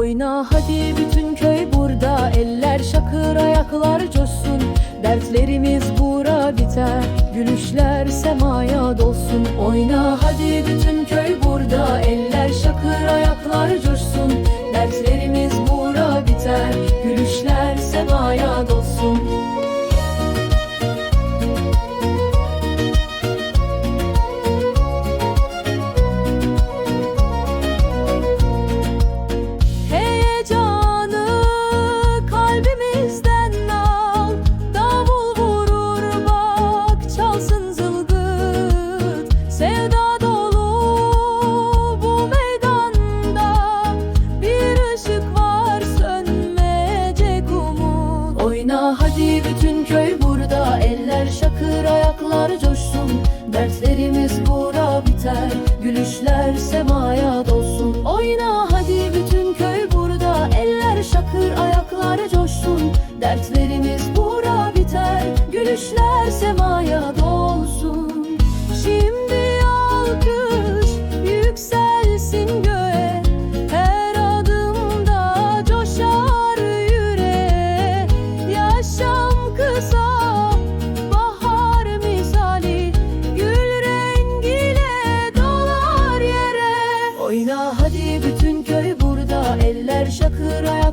oyna hadi bütün köy burada Eller şakır ayaklar coşsun Dertlerimiz bura biter Gülüşler semaya dolsun Oyna hadi bütün köy burada Eller şakır ayaklar coşsun. Hadi bütün köy burada Eller şakır ayaklar coşsun. Dertlerimiz bura biter Gülüşler semaya dolsun. Oyna hadi bütün köy burada Eller şakır ayaklar coşsun. Dertlerimiz bura biter Gülüşler semaya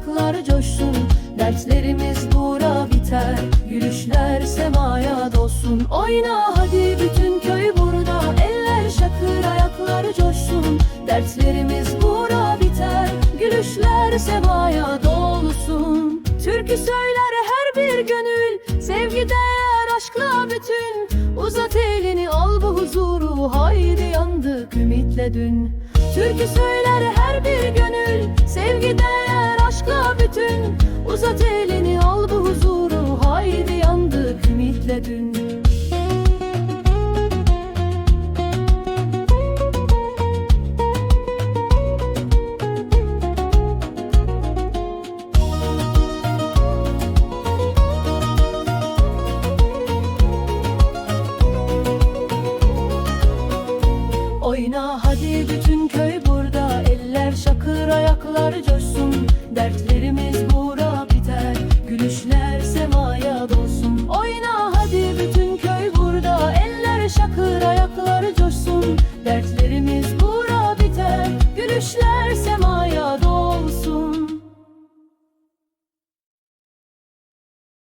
şakır ayaklar coşsun Dertlerimiz bura biter. Gülüşler semaya dolsun. Oyna hadi bütün köy burada. Eller şakır ayaklar coşsun. Dertlerimiz bura biter. Gülüşler semaya dolsun. Türkü söyler her bir gönül. Sevgi değer aşkla bütün. Uzat elini al bu huzuru. Haydi yandık ümitle dün. Türkü söyler her bir gönül. Sevgi değer Bağışla bütün Uzat elini al bu huzuru. Haydi yandık ümitle dün. Oyna hadi bütün köy burada. Eller şakır ayaklar coşsun düşler